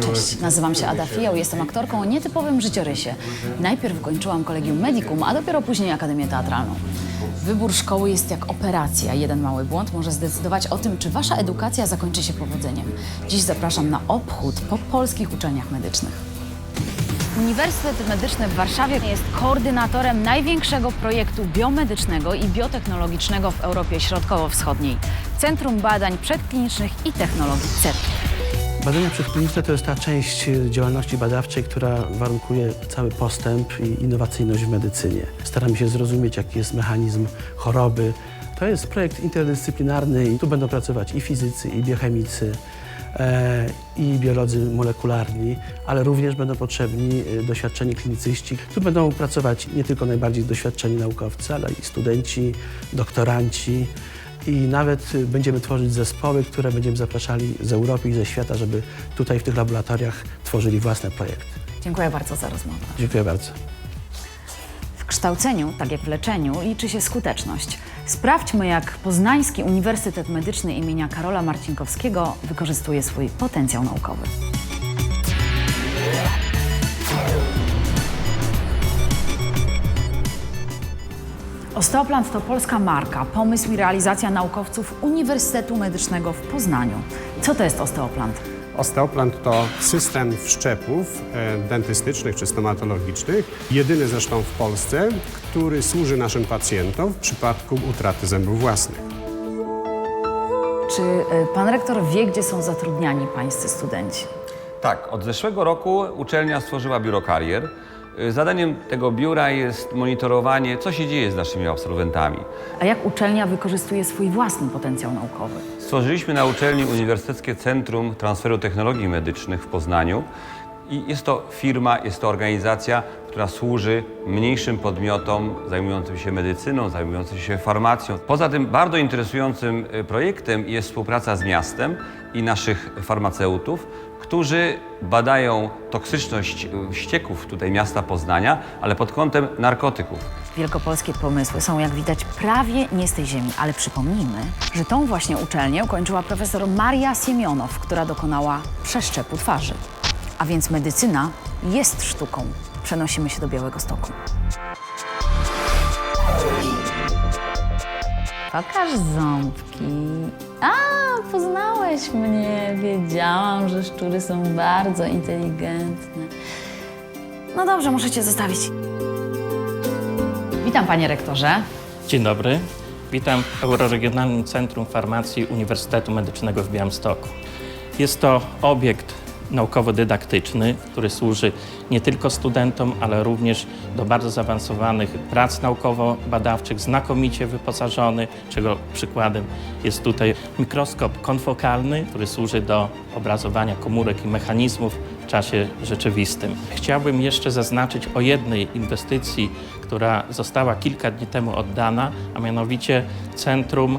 Cześć, nazywam się Ada Fijał, jestem aktorką o nietypowym życiorysie. Najpierw kończyłam kolegium medicum, a dopiero później Akademię Teatralną. Wybór szkoły jest jak operacja. Jeden mały błąd może zdecydować o tym, czy wasza edukacja zakończy się powodzeniem. Dziś zapraszam na obchód po polskich uczelniach medycznych. Uniwersytet Medyczny w Warszawie jest koordynatorem największego projektu biomedycznego i biotechnologicznego w Europie Środkowo-Wschodniej Centrum Badań Przedklinicznych i Technologii CERT. Badania przedkliniczne to jest ta część e, działalności badawczej, która warunkuje cały postęp i innowacyjność w medycynie. Staramy się zrozumieć, jaki jest mechanizm choroby. To jest projekt interdyscyplinarny i tu będą pracować i fizycy, i biochemicy, i biolodzy molekularni, ale również będą potrzebni e, doświadczeni klinicyści. Tu będą pracować nie tylko najbardziej doświadczeni naukowcy, ale i studenci, doktoranci. I nawet y, będziemy tworzyć zespoły, które będziemy zapraszali z Europy i ze świata, żeby tutaj w tych laboratoriach tworzyli własne projekty. Dziękuję bardzo za rozmowę. Dziękuję bardzo. Kształceniu, tak jak w leczeniu, liczy się skuteczność. Sprawdźmy, jak Poznański Uniwersytet Medyczny imienia Karola Marcinkowskiego wykorzystuje swój potencjał naukowy. Osteoplant to polska marka, pomysł i realizacja naukowców Uniwersytetu Medycznego w Poznaniu. Co to jest osteoplant? Osteoplant to system wszczepów e, dentystycznych czy stomatologicznych, jedyny zresztą w Polsce, który służy naszym pacjentom w przypadku utraty zębów własnych. Czy y, pan rektor wie, gdzie są zatrudniani pańscy studenci? Tak, od zeszłego roku uczelnia stworzyła biuro karier. Y, Zadaniem tego biura jest monitorowanie, co się dzieje z naszymi absolwentami. A jak uczelnia wykorzystuje swój własny potencjał naukowy? Stworzyliśmy na uczelni Uniwersyteckie Centrum Transferu Technologii Medycznych w Poznaniu. I jest to firma, jest to organizacja, która służy mniejszym podmiotom zajmującym się medycyną, zajmującym się farmacją. Poza tym bardzo interesującym y, projektem jest współpraca z miastem i naszych farmaceutów, którzy badają toksyczność ścieków tutaj miasta Poznania, ale pod kątem narkotyków. Wielkopolskie pomysły są, jak widać, prawie nie z tej ziemi, ale przypomnijmy, że tą właśnie uczelnię ukończyła profesor Maria Siemionow, która dokonała przeszczepu twarzy. A więc medycyna jest sztuką. Przenosimy się do Białego Stoku. Pokaż ząbki. A, poznałeś mnie. Wiedziałam, że szczury są bardzo inteligentne. No dobrze, muszę cię zostawić. Witam, panie rektorze. Dzień dobry. Witam w Euroregionalnym Centrum Farmacji Uniwersytetu Medycznego w Białymstoku. Jest to obiekt naukowo-dydaktyczny, który służy nie tylko studentom, ale również do bardzo zaawansowanych prac naukowo-badawczych, znakomicie wyposażony, czego przykładem jest tutaj mikroskop konfokalny, który służy do obrazowania komórek i mechanizmów w czasie rzeczywistym. Chciałbym jeszcze zaznaczyć o jednej inwestycji, która została kilka dni temu oddana, a mianowicie Centrum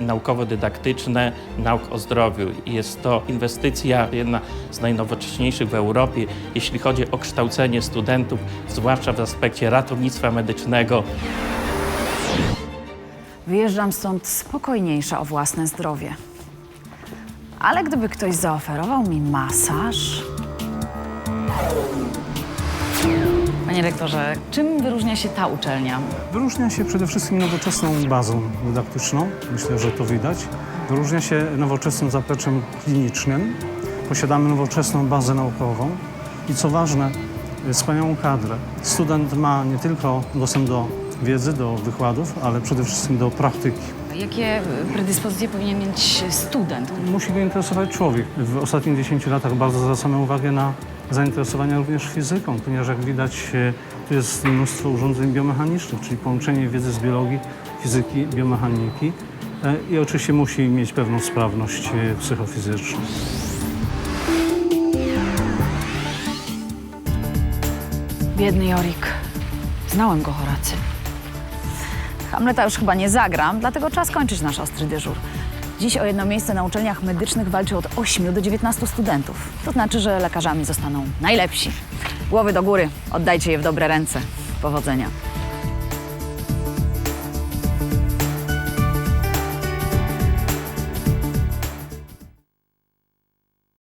Naukowo-Dydaktyczne Nauk o Zdrowiu. Jest to inwestycja jedna z najnowocześniejszych w Europie, jeśli chodzi o kształcenie studentów, zwłaszcza w aspekcie ratownictwa medycznego, Wyjeżdżam stąd spokojniejsza o własne zdrowie. Ale gdyby ktoś zaoferował mi masaż. Panie rektorze, czym wyróżnia się ta uczelnia? Wyróżnia się przede wszystkim nowoczesną bazą dydaktyczną, myślę, że to widać. Wyróżnia się nowoczesnym zapleczem klinicznym. Posiadamy nowoczesną bazę naukową i co ważne, wspaniałą kadrę. Student ma nie tylko dostęp do wiedzy, do wykładów, ale przede wszystkim do praktyki. Jakie predyspozycje powinien mieć student? Musi go interesować człowiek. W ostatnich 10 latach bardzo zwracamy uwagę na zainteresowania również fizyką, ponieważ jak widać e, tu jest mnóstwo urządzeń biomechanicznych, czyli połączenie wiedzy z biologii, fizyki, biomechaniki e, i oczywiście musi mieć pewną sprawność e, psychofizyczną. Biedny Jorik. Znałem go, Horacy. Hamleta już chyba nie zagram, dlatego czas kończyć nasz ostry dyżur. Dziś o jedno miejsce na uczelniach medycznych walczy od 8 do 19 studentów. To znaczy, że lekarzami zostaną najlepsi. Głowy do góry, oddajcie je w dobre ręce. Powodzenia.